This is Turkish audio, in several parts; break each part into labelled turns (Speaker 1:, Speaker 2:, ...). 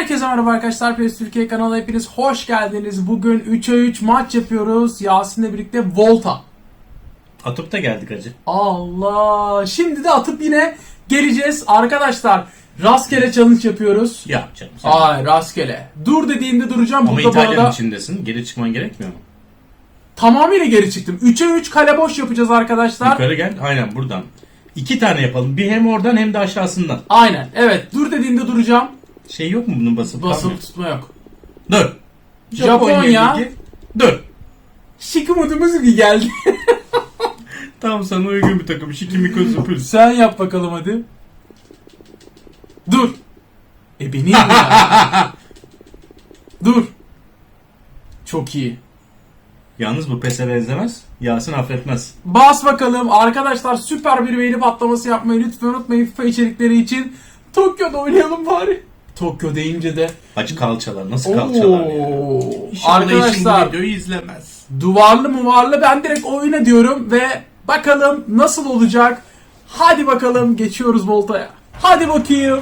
Speaker 1: Herkese merhaba arkadaşlar. PES Türkiye kanalına hepiniz hoş geldiniz. Bugün 3'e 3 maç yapıyoruz. Yasin'le birlikte Volta.
Speaker 2: Atıp da geldik acı.
Speaker 1: Allah. Şimdi de atıp yine geleceğiz. Arkadaşlar rastgele challenge yapıyoruz.
Speaker 2: Ya canım sen.
Speaker 1: Ay rastgele. Dur dediğinde duracağım.
Speaker 2: Ama
Speaker 1: Burada bu
Speaker 2: İtalya'nın
Speaker 1: arada
Speaker 2: içindesin. Geri çıkman gerekmiyor mu?
Speaker 1: tamamıyla geri çıktım. 3'e 3 kale boş yapacağız arkadaşlar.
Speaker 2: Yukarı gel. Aynen buradan. İki tane yapalım. Bir hem oradan hem de aşağısından.
Speaker 1: Aynen. Evet. Dur dediğinde duracağım.
Speaker 2: Şey yok mu bunun basıp kalmıyor?
Speaker 1: Basıp tutma yok.
Speaker 2: Dur.
Speaker 1: Japonya.
Speaker 2: Ligi. Dur.
Speaker 1: Şık modumuz geldi.
Speaker 2: Tam sana uygun bir takım. Shikimiko Super.
Speaker 1: Sen yap bakalım hadi. Dur. E beni ya. Dur. Çok iyi.
Speaker 2: Yalnız bu PES'e benzemez. Yasin affetmez.
Speaker 1: Bas bakalım. Arkadaşlar süper bir beğeni patlaması yapmayı lütfen unutmayın FIFA içerikleri için. Tokyo'da oynayalım bari. Tokyo deyince de
Speaker 2: Acı kalçalar. Nasıl kalçalar ya?
Speaker 1: Oo.
Speaker 2: Bu
Speaker 1: Arkadaşlar
Speaker 2: videoyu izlemez.
Speaker 1: duvarlı muvarlı ben direkt oyna diyorum ve bakalım nasıl olacak. Hadi bakalım geçiyoruz voltaya. Hadi bakayım.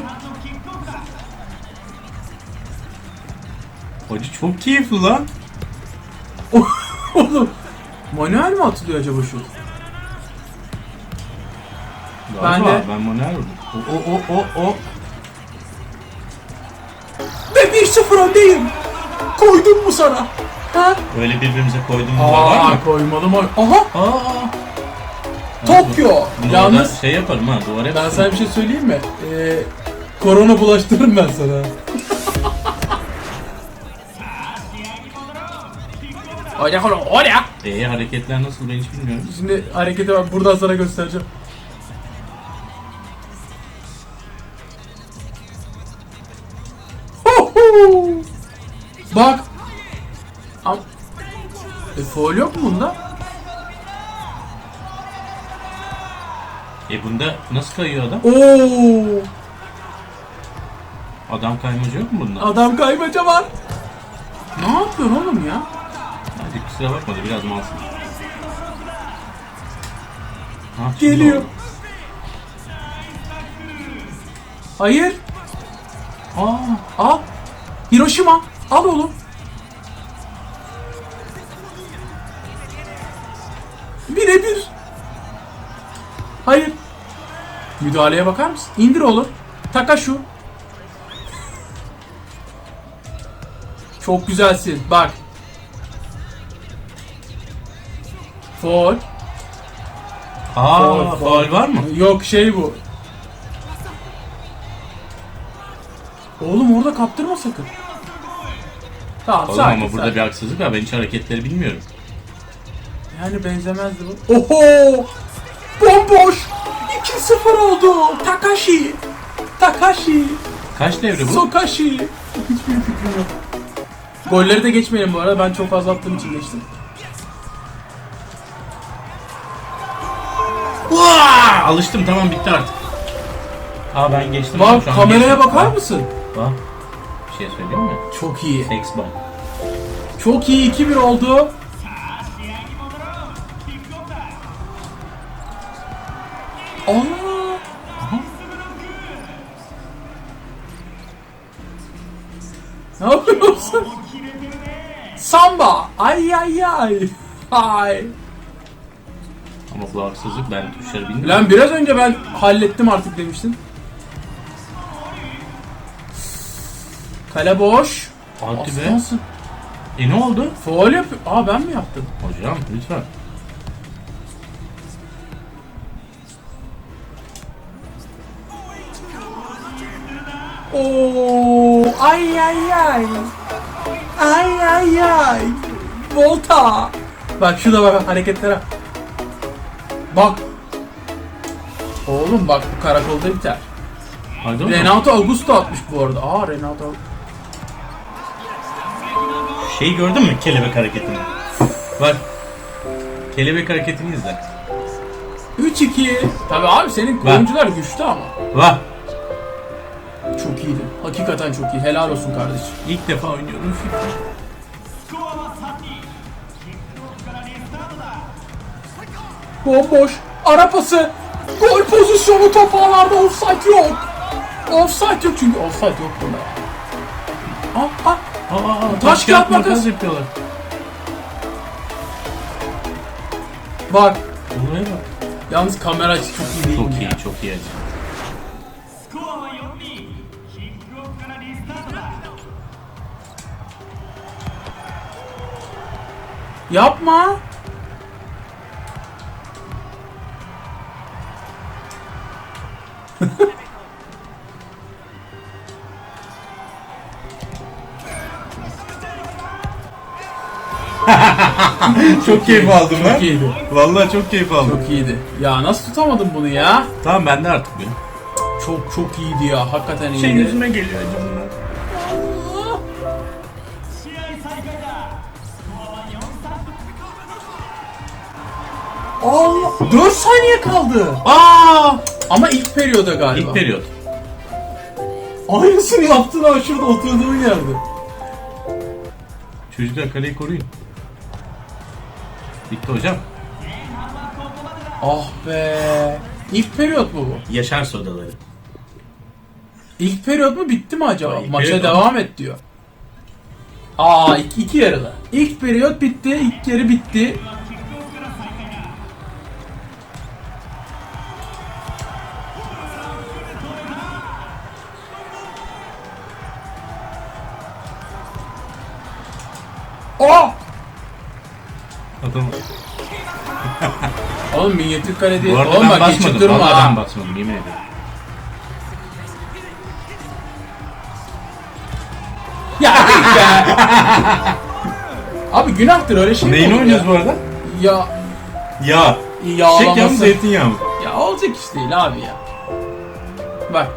Speaker 2: Acı çok keyifli lan.
Speaker 1: Oğlum manuel mi atılıyor acaba şu? Ben de-
Speaker 2: Ben manuel vurdum. O o o o o.
Speaker 1: Ve 1-0 öndeyim. Koydum mu sana? Ha?
Speaker 2: Öyle birbirimize koyduğumuz var mı?
Speaker 1: Aa koymadım. Aha
Speaker 2: Aa.
Speaker 1: Tokyo.
Speaker 2: Bunu
Speaker 1: Yalnız
Speaker 2: şey yaparım ha duvara
Speaker 1: ben sana bir şey söyleyeyim mi? Ee, korona bulaştırırım ben sana. Oraya koy, oraya.
Speaker 2: Ee, hareketler nasıl ben hiç bilmiyorum.
Speaker 1: Şimdi harekete bak buradan sana göstereceğim. Bak. Am e, foul yok mu bunda?
Speaker 2: E bunda nasıl kayıyor adam?
Speaker 1: Oo!
Speaker 2: Adam kaymacı yok mu bunda?
Speaker 1: Adam kaymaca var. Ne yapıyorsun oğlum ya?
Speaker 2: Hadi kusura bakma da biraz malsın. Ha,
Speaker 1: Geliyor.
Speaker 2: oldu.
Speaker 1: Hayır. Aa, al. Hiroşima. Al oğlum. Birebir. Hayır. Müdahaleye bakar mısın? İndir oğlum. Taka şu. Çok güzelsin. Bak. Foul.
Speaker 2: Aa,
Speaker 1: faul
Speaker 2: var mı?
Speaker 1: Yok şey bu. Oğlum orada kaptırma sakın. Tamam
Speaker 2: Oğlum
Speaker 1: sakin,
Speaker 2: ama burada
Speaker 1: sakin.
Speaker 2: bir haksızlık var. Ben hiç hareketleri bilmiyorum.
Speaker 1: Yani benzemezdi bu. Oho! Bomboş! 2-0 oldu. Takashi. Takashi.
Speaker 2: Kaç devre bu?
Speaker 1: Sokashi. Hiçbir fikrim yok. Golleri de geçmeyelim bu arada. Ben çok fazla attığım için geçtim.
Speaker 2: Alıştım tamam bitti artık. Aa ben geçtim.
Speaker 1: Bak kameraya bakar
Speaker 2: Bak,
Speaker 1: mısın?
Speaker 2: Bak. Bir şey söyleyeyim mi?
Speaker 1: Çok iyi.
Speaker 2: Sex bomb.
Speaker 1: Çok iyi 2-1 oldu. Aa! Ne yapıyorsun? Samba! Ay ay ay! Ay!
Speaker 2: Ama bu haksızlık ben tuşları bilmiyorum.
Speaker 1: Lan biraz önce ben hallettim artık demiştin. Kale boş.
Speaker 2: Hadi be.
Speaker 1: Aslansın.
Speaker 2: E ne oldu?
Speaker 1: Foul yapıyor. Aa ben mi yaptım?
Speaker 2: Hocam lütfen.
Speaker 1: Oo, ay ay ay. Ay ay ay. Volta. Bak şurada bak hareketlere. Bak. Oğlum bak bu karakolda biter.
Speaker 2: Hadi.
Speaker 1: Renato Augusto atmış bu arada. Aa Renato.
Speaker 2: Şeyi gördün mü kelebek hareketini? Bak. Kelebek hareketini izle.
Speaker 1: 3-2. Tabi abi senin
Speaker 2: Bak.
Speaker 1: oyuncular güçlü ama.
Speaker 2: Bak.
Speaker 1: Çok iyiydi. Hakikaten çok iyi. Helal olsun kardeşim.
Speaker 2: İlk defa oynuyorum FIFA.
Speaker 1: Bomboş. Ara pası. Gol pozisyonu top ağlarda offside yok. Offside yok çünkü offside yok bunda. Aa, aa.
Speaker 2: Aa,
Speaker 1: taş kağıt makas
Speaker 2: yapıyorlar.
Speaker 1: Bak.
Speaker 2: Bunlara bak.
Speaker 1: Yalnız kamera açı çok iyi değil
Speaker 2: Çok
Speaker 1: mi
Speaker 2: iyi,
Speaker 1: ya?
Speaker 2: çok iyi
Speaker 3: açı.
Speaker 1: Yapma.
Speaker 2: çok keyif aldım lan.
Speaker 1: Çok iyiydi.
Speaker 2: Vallahi çok keyif aldım.
Speaker 1: Çok iyiydi. Ya nasıl tutamadım bunu ya?
Speaker 2: Tamam bende artık ya.
Speaker 1: Çok çok iyiydi ya. Hakikaten şey, iyiydi.
Speaker 2: Şey yüzüme geliyor
Speaker 3: acaba.
Speaker 1: Allah! 4 saniye kaldı. Aa! Ama ilk periyoda galiba.
Speaker 2: İlk periyot.
Speaker 1: Aynısını yaptın ha şurada oturduğun yerde.
Speaker 2: Çocuklar kaleyi koruyun. Bitti hocam.
Speaker 1: Ah be. İlk periyot mu bu?
Speaker 2: Yaşar sodaları.
Speaker 1: İlk periyot mu bitti mi acaba?
Speaker 2: İlk
Speaker 1: Maça
Speaker 2: periyot
Speaker 1: devam et diyor. Aa iki, iki yarıda. İlk periyot bitti, ilk yarı bitti. Aa!
Speaker 2: Adam.
Speaker 1: Oğlum minyatür kare değil.
Speaker 2: Bu arada
Speaker 1: Oğlum
Speaker 2: ben
Speaker 1: bak geçip
Speaker 2: basmadım.
Speaker 1: durma
Speaker 2: Vallahi ben basmadım yemin ederim.
Speaker 1: Ya be. Abi günahtır öyle şey mi
Speaker 2: Neyini
Speaker 1: olur
Speaker 2: oynuyoruz
Speaker 1: ya?
Speaker 2: bu arada?
Speaker 1: Ya
Speaker 2: Ya.
Speaker 1: yağlaması.
Speaker 2: Çek yağmur zeytinyağı mı?
Speaker 1: Ya olacak iş değil abi ya. Bak.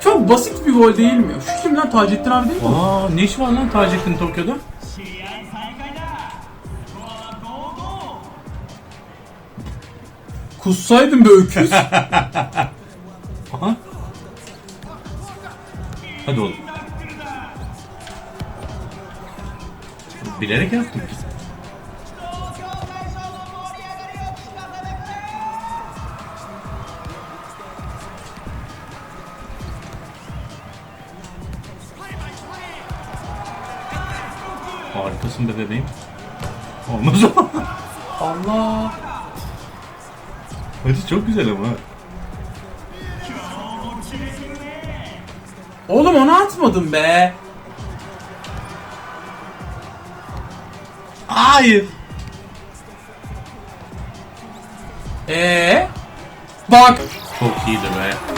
Speaker 1: Çok basit bir gol değil mi? Şu kim lan Taceddin abi değil mi?
Speaker 2: Aa ne iş var lan Taceddin Tokyo'da?
Speaker 1: Kussaydın be öküz.
Speaker 2: Aha. Hadi oğlum. Bilerek yaptım ki. Harikasın be bebeğim. Olmaz o.
Speaker 1: Allah.
Speaker 2: Hadi çok güzel ama.
Speaker 1: Oğlum onu atmadın be.
Speaker 2: Hayır.
Speaker 1: Ee? Bak.
Speaker 2: Çok iyiydi be.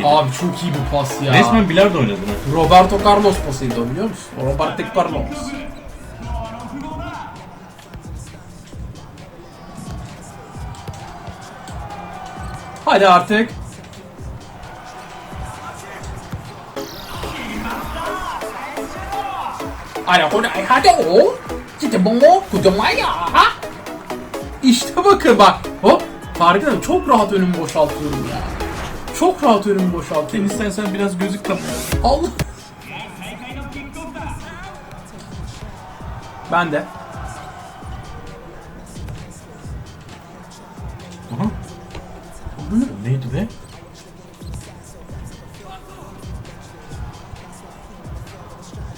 Speaker 2: İyiydi.
Speaker 1: Abi çok iyi bir pas ya.
Speaker 2: Resmen bilardo oynadın ha.
Speaker 1: Roberto Carlos pasıydı o biliyor musun? Roberto Carlos. Hadi artık. Hadi hadi hadi o. Ciddi bu kocaman ya. İşte bakın bak. Hop. Farkında mısın? Çok rahat önümü boşaltıyorum ya. Çok rahat önümü boşalttım.
Speaker 2: İstersen biraz gözük kap.
Speaker 1: Allah. Ben de.
Speaker 2: Aha. Bu neydi be?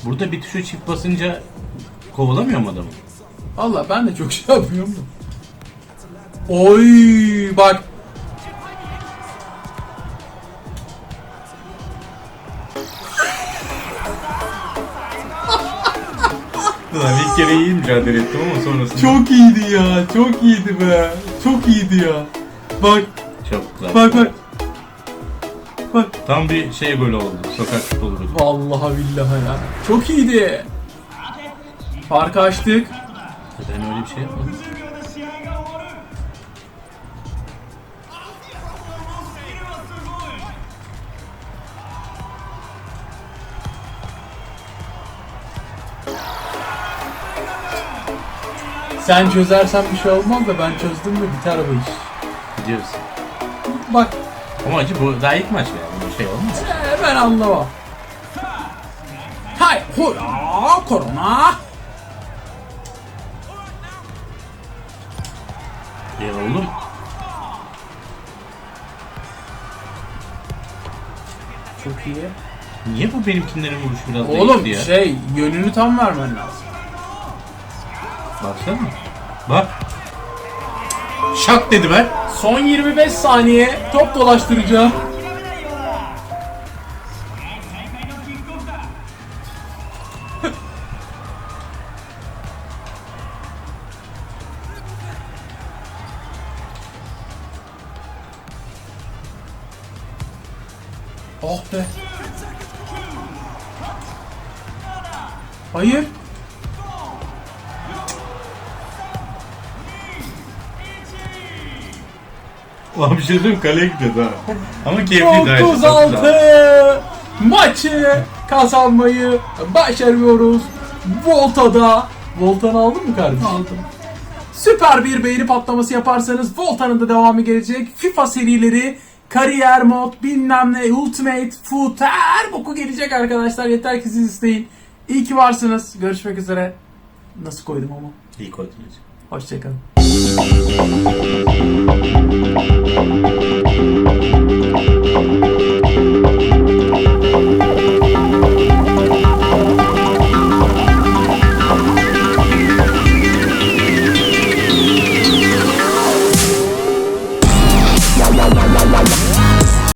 Speaker 2: Burada bir tuşa çift basınca kovalamıyor mu adamı?
Speaker 1: Allah ben de çok şey yapıyorum da. Oy bak
Speaker 2: Ulan ilk kere iyi mücadele ettim ama sonrasında...
Speaker 1: Çok iyiydi ya. Çok iyiydi be. Çok iyiydi ya. Bak
Speaker 2: Çok güzel.
Speaker 1: bak bak. Bak.
Speaker 2: Tam bir şey böyle oldu. Sokak futbolu böyle.
Speaker 1: Vallahi billahi ya. Çok iyiydi. Farkı açtık.
Speaker 2: Ben öyle bir şey yapmadım.
Speaker 1: Sen çözersen bir şey olmaz da ben çözdüm mü biter bu iş.
Speaker 2: Gidiyoruz.
Speaker 1: Bak.
Speaker 2: Ama acı bu daha ilk maç mı yani? Bir şey olmaz.
Speaker 1: Ee, ben anlamam. Hay hura korona.
Speaker 2: Ya oğlum.
Speaker 1: Çok iyi.
Speaker 2: Niye bu benimkilerin vuruşu biraz
Speaker 1: Oğlum
Speaker 2: değişti ya?
Speaker 1: şey yönünü tam vermen lazım.
Speaker 2: Baksana. Bak. Şak dedi ben.
Speaker 1: Son 25 saniye top dolaştıracağım. Oh be. Hayır.
Speaker 2: Ulan bir şey söyleyeyim kaleye gidiyordu ha. Ama keyifliydi. çok
Speaker 1: 36
Speaker 2: güzel.
Speaker 1: maçı kazanmayı başarıyoruz. Volta'da. Volta'nı aldın mı kardeşim? Aldım. Süper bir beğeni patlaması yaparsanız Volta'nın da devamı gelecek. FIFA serileri, kariyer mod, bilmem ne, ultimate, foot, her boku gelecek arkadaşlar. Yeter ki siz isteyin. İyi ki varsınız. Görüşmek üzere. Nasıl koydum ama?
Speaker 2: İyi koydun.
Speaker 1: Hoşçakalın. Thank you.